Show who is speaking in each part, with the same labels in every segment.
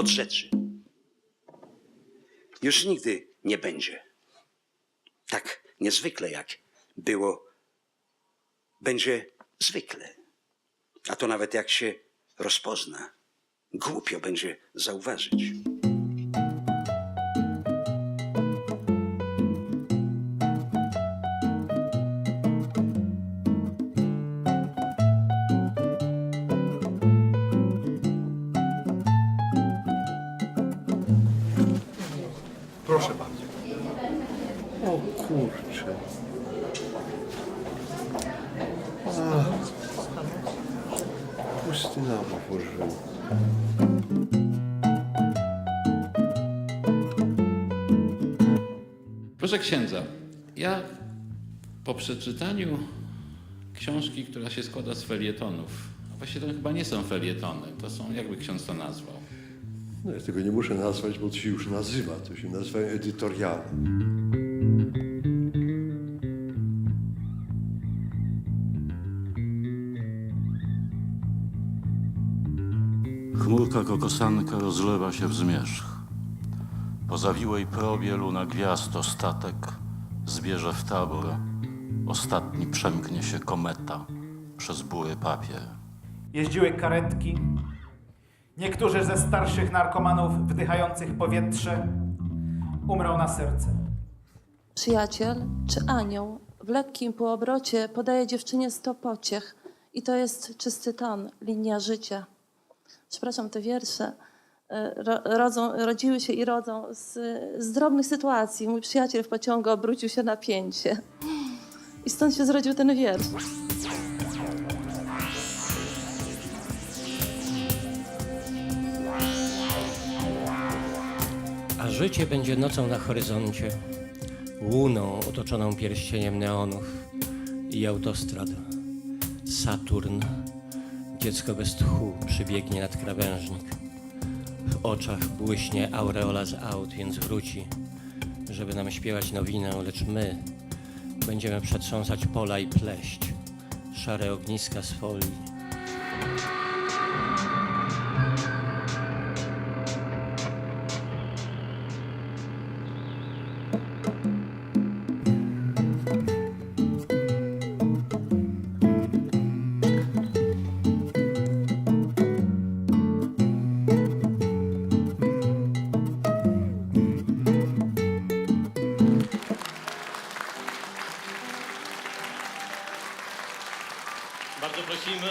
Speaker 1: od rzeczy. Już nigdy nie będzie tak niezwykle, jak było, będzie zwykle. A to nawet jak się rozpozna, głupio będzie zauważyć.
Speaker 2: Proszę bardzo. O kurczę. A, pusty nam otworzył.
Speaker 3: Proszę księdza, ja po przeczytaniu książki, która się składa z felietonów, a właściwie to chyba nie są felietony, to są, jakby ksiądz to nazwał.
Speaker 2: No ja tego nie muszę nazwać, bo to się już nazywa. To się nazywa edytoriale.
Speaker 4: Chmurka kokosanka rozlewa się w zmierzch. Po zawiłej probie luna gwiazd ostatek zbierze w tabor. Ostatni przemknie się kometa przez bury papier.
Speaker 5: Jeździły karetki. Niektórzy ze starszych narkomanów wdychających powietrze umrą na serce.
Speaker 6: Przyjaciel czy anioł w lekkim półobrocie podaje dziewczynie sto pociech i to jest czysty ton, linia życia. Przepraszam, te wiersze e, ro, rodzą, rodziły się i rodzą z, z drobnych sytuacji. Mój przyjaciel w pociągu obrócił się na pięcie. I stąd się zrodził ten wiersz.
Speaker 7: Życie będzie nocą na horyzoncie, łuną otoczoną pierścieniem neonów i autostrad. Saturn, dziecko bez tchu, przybiegnie nad krawężnik. W oczach błyśnie aureola z aut, więc wróci, żeby nam śpiewać nowinę, lecz my będziemy przetrząsać pola i pleść, szare ogniska z folii.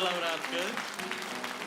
Speaker 8: Laura Laura